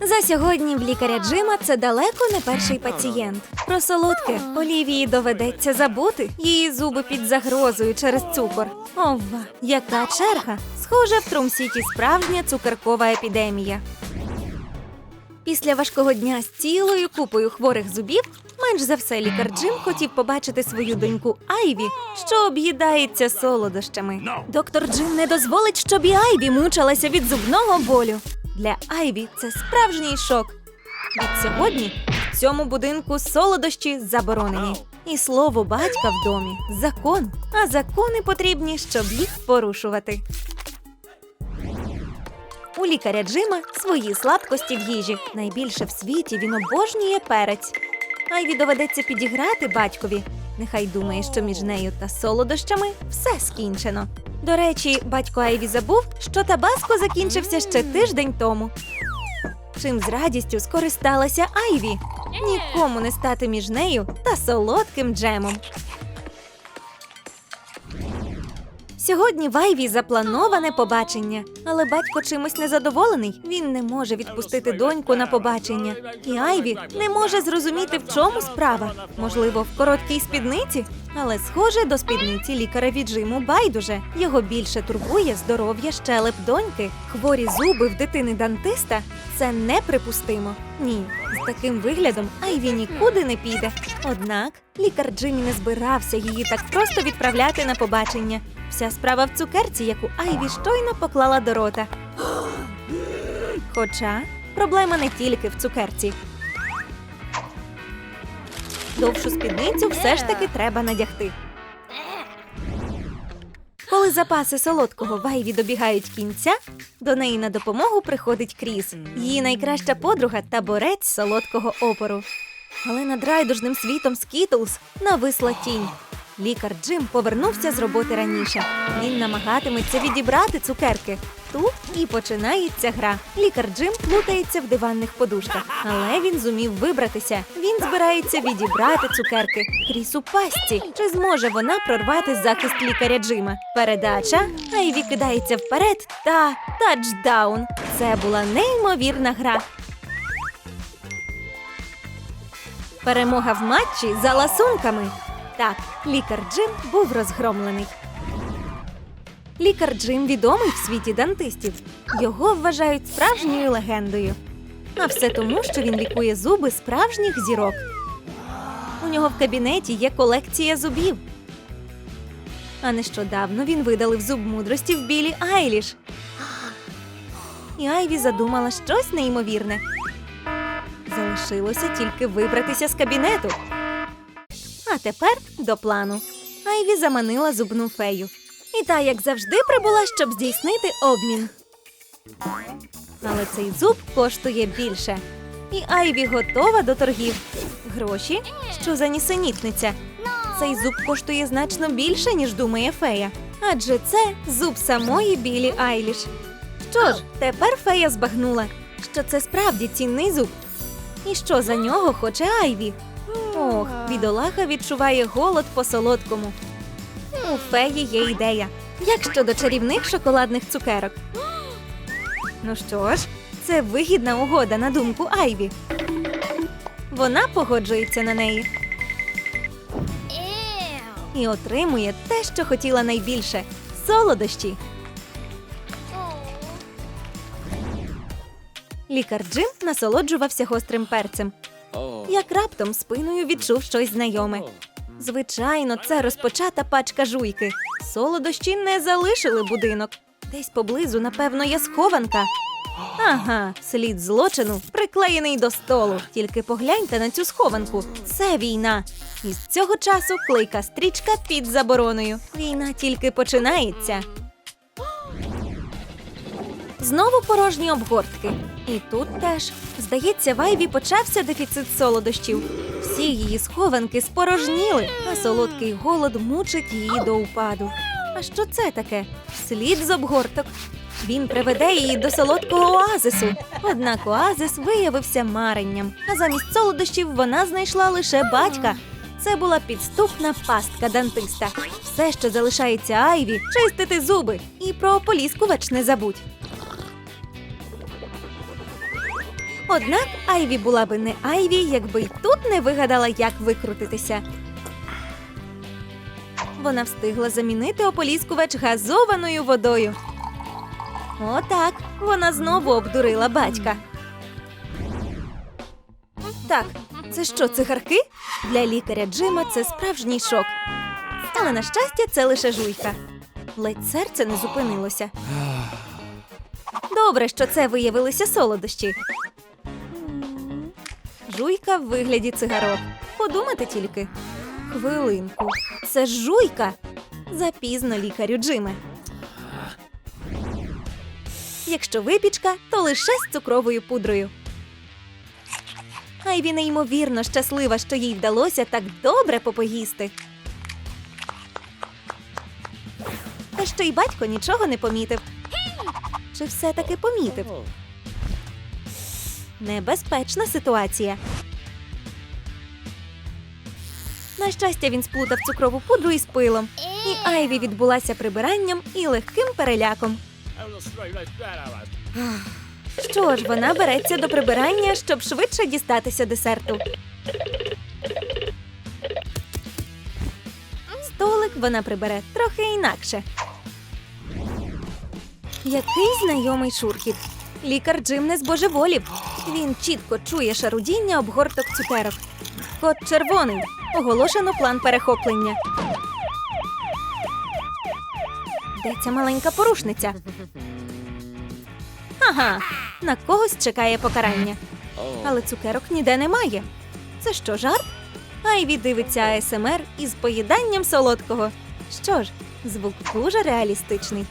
За сьогодні в лікаря Джима це далеко не перший пацієнт. Про солодке Олівії доведеться забути. Її зуби під загрозою через цукор. Ова, яка черга! Схоже, в Трумсіті справжня цукеркова епідемія. Після важкого дня з цілою купою хворих зубів, менш за все лікар Джим хотів побачити свою доньку Айві, що об'їдається солодощами. Доктор Джим не дозволить, щоб і Айві мучилася від зубного болю. Для Айві це справжній шок. Від сьогодні в цьому будинку солодощі заборонені. І слово батька в домі закон. А закони потрібні, щоб їх порушувати. У лікаря Джима свої слабкості в їжі. Найбільше в світі він обожнює перець. Айві доведеться підіграти батькові. Нехай думає, що між нею та солодощами все скінчено. До речі, батько Айві забув, що табаско закінчився ще тиждень тому. Чим з радістю скористалася Айві. Нікому не стати між нею та солодким джемом. Сьогодні в Айві заплановане побачення, але батько чимось незадоволений. Він не може відпустити доньку на побачення. І Айві не може зрозуміти, в чому справа. Можливо, в короткій спідниці, але схоже до спідниці лікаря від Джиму байдуже. Його більше турбує здоров'я щелеп доньки. Хворі зуби в дитини дантиста це неприпустимо. Ні, з таким виглядом Айві нікуди не піде. Однак лікар Джимі не збирався її так просто відправляти на побачення. Вся справа в цукерці, яку Айві щойно поклала до рота. Хоча проблема не тільки в цукерці. Довшу спідницю все ж таки треба надягти. Коли запаси солодкого вайві добігають кінця, до неї на допомогу приходить Кріс, її найкраща подруга та борець солодкого опору. Але над райдужним світом Скітлз нависла тінь. Лікар Джим повернувся з роботи раніше. Він намагатиметься відібрати цукерки. Тут і починається гра. Лікар Джим плутається в диванних подушках, але він зумів вибратися. Він збирається відібрати цукерки. Кріс у пастці. Чи зможе вона прорвати захист лікаря Джима? Передача. Айві кидається вперед та тачдаун. Це була неймовірна гра. Перемога в матчі за ласунками. Так, лікар Джим був розгромлений. Лікар Джим відомий в світі дантистів. Його вважають справжньою легендою. А все тому, що він лікує зуби справжніх зірок. У нього в кабінеті є колекція зубів. А нещодавно він видалив зуб мудрості в білі Айліш. І Айві задумала щось неймовірне. Залишилося тільки вибратися з кабінету. А тепер до плану. Айві заманила зубну фею. І та, як завжди, прибула, щоб здійснити обмін. Але цей зуб коштує більше. І Айві готова до торгів. Гроші? Що за нісенітниця? Цей зуб коштує значно більше, ніж думає фея. Адже це зуб самої білі Айліш. Що ж, тепер фея збагнула, що це справді цінний зуб. І що за нього хоче Айві? Ох, бідолаха відчуває голод по солодкому. У феї є ідея. Як щодо чарівних шоколадних цукерок? Ну що ж, це вигідна угода на думку Айві. Вона погоджується на неї і отримує те, що хотіла найбільше солодощі. Лікар Джим насолоджувався гострим перцем. Як раптом спиною відчув щось знайоме. Звичайно, це розпочата пачка жуйки. Солодощі не залишили будинок. Десь поблизу, напевно, є схованка. Ага, слід злочину приклеєний до столу. Тільки погляньте на цю схованку. Це війна. І з цього часу клейка стрічка під забороною. Війна тільки починається. Знову порожні обгортки. І тут теж. Здається, в Айві почався дефіцит солодощів. Всі її схованки спорожніли, а солодкий голод мучить її до упаду. А що це таке? Слід з обгорток. Він приведе її до солодкого оазису. Однак оазис виявився маренням, а замість солодощів вона знайшла лише батька. Це була підступна пастка дантиста. Все, що залишається Айві, чистити зуби. І про ополіскувач не забудь. Однак Айві була би не Айві, якби й тут не вигадала, як викрутитися. Вона встигла замінити ополіскувач газованою водою. Отак, вона знову обдурила батька. Так, це що, цигарки? Для лікаря Джима це справжній шок. Але на щастя, це лише жуйка. Ледь серце не зупинилося. Добре, що це виявилися солодощі. Жуйка в вигляді цигарок. Подумати тільки. Хвилинку. Це ж жуйка. Запізно лікарю Джиме. Якщо випічка, то лише з цукровою пудрою. Айві неймовірно щаслива, що їй вдалося так добре попоїсти. Та що й батько нічого не помітив. Чи все-таки помітив? Небезпечна ситуація. На щастя, він сплутав цукрову пудру із пилом, і Айві відбулася прибиранням і легким переляком. Що ж, вона береться до прибирання, щоб швидше дістатися десерту. Столик вона прибере трохи інакше. Який знайомий шурхіт. Лікар Джим не збожеволів. Він чітко чує шарудіння обгорток цукерок. Код червоний. Оголошено план перехоплення. Де ця маленька порушниця? Ага, на когось чекає покарання. Але цукерок ніде немає. Це що, жарт? Айві дивиться АСМР із поїданням солодкого. Що ж, звук дуже реалістичний.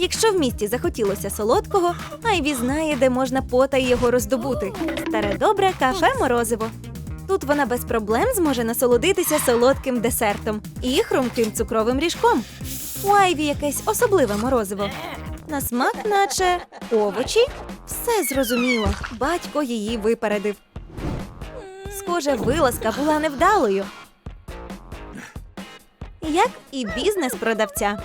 Якщо в місті захотілося солодкого, Айві знає, де можна потай його роздобути. Старе добре кафе морозиво. Тут вона без проблем зможе насолодитися солодким десертом і хрумким цукровим ріжком. У Айві якесь особливе морозиво. На смак, наче овочі. Все зрозуміло. Батько її випередив. Схоже, вилазка була невдалою. Як і бізнес продавця.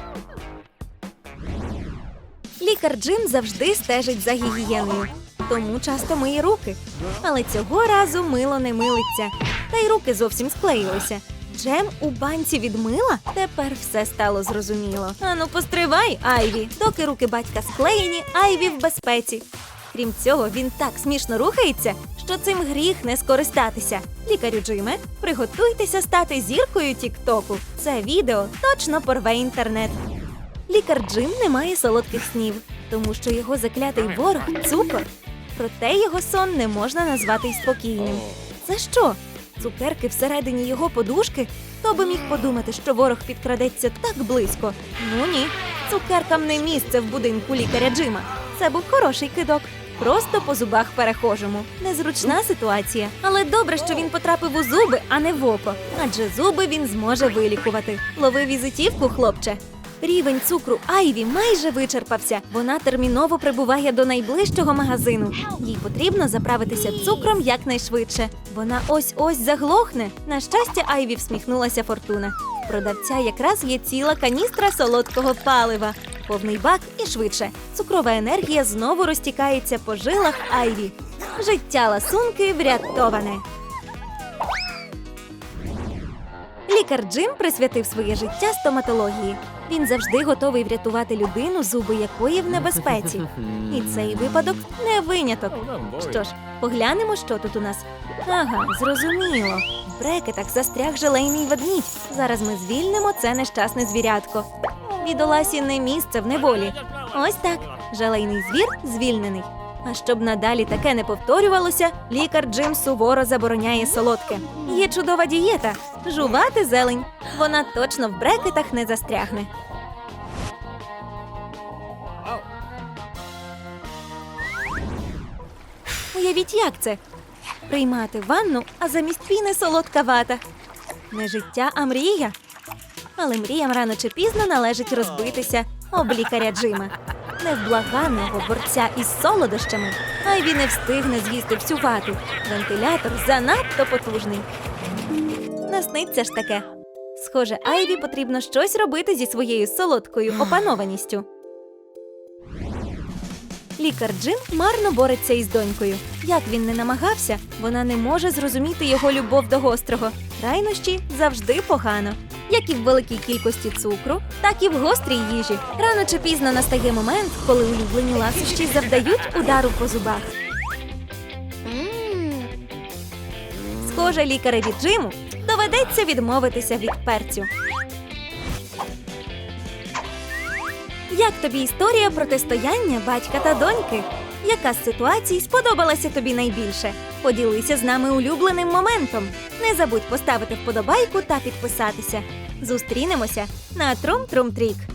Лікар Джим завжди стежить за гігієною, тому часто миє руки. Але цього разу мило не милиться, та й руки зовсім склеїлися. Джем у банці від мила? Тепер все стало зрозуміло. Ану, постривай, Айві. Доки руки батька склеєні, Айві в безпеці. Крім цього, він так смішно рухається, що цим гріх не скористатися. Лікарю Джиме, приготуйтеся стати зіркою Тіктоку. Це відео точно порве інтернет. Лікар Джим не має солодких снів, тому що його заклятий ворог цукор. Проте його сон не можна назвати й спокійним. За що? Цукерки всередині його подушки? Хто би міг подумати, що ворог підкрадеться так близько? Ну ні, цукеркам не місце в будинку лікаря Джима. Це був хороший кидок. Просто по зубах перехожому. Незручна ситуація. Але добре, що він потрапив у зуби, а не в око. Адже зуби він зможе вилікувати. Лови візитівку, хлопче. Рівень цукру Айві майже вичерпався. Вона терміново прибуває до найближчого магазину. Їй потрібно заправитися цукром якнайшвидше. Вона ось ось заглохне. На щастя, Айві всміхнулася фортуна. Продавця якраз є ціла каністра солодкого палива. Повний бак і швидше. Цукрова енергія знову розтікається по жилах Айві. Життя ласунки врятоване. Лікар Джим присвятив своє життя стоматології. Він завжди готовий врятувати людину, зуби якої в небезпеці. І цей випадок не виняток. Що ж, поглянемо, що тут у нас. Ага, зрозуміло. В брекетах застряг желейний ведмідь. Зараз ми звільнимо це нещасне звірятко. Бідоласі не місце в неволі. Ось так. Желейний звір звільнений. А щоб надалі таке не повторювалося, лікар Джим суворо забороняє солодке. Є чудова дієта жувати зелень. Вона точно в брекетах не застрягне. Уявіть, як це приймати ванну, а замість піни солодка вата. Не життя, а мрія. Але мріям рано чи пізно належить розбитися об лікаря Джима. Невблаганного борця із солодощами, а й він не встигне з'їсти всю вату. Вентилятор занадто потужний. Насниться ж таке. Схоже, Айві потрібно щось робити зі своєю солодкою опанованістю. Лікар Джим марно бореться із донькою. Як він не намагався, вона не може зрозуміти його любов до гострого. Крайнощі завжди погано. Як і в великій кількості цукру, так і в гострій їжі. Рано чи пізно настає момент, коли улюблені ласощі завдають удару по зубах. Схоже, лікареві Джиму доведеться відмовитися від перцю. Як тобі історія протистояння батька та доньки? Яка з ситуацій сподобалася тобі найбільше? Поділися з нами улюбленим моментом. Не забудь поставити вподобайку та підписатися. Зустрінемося на Трум Трум Трік.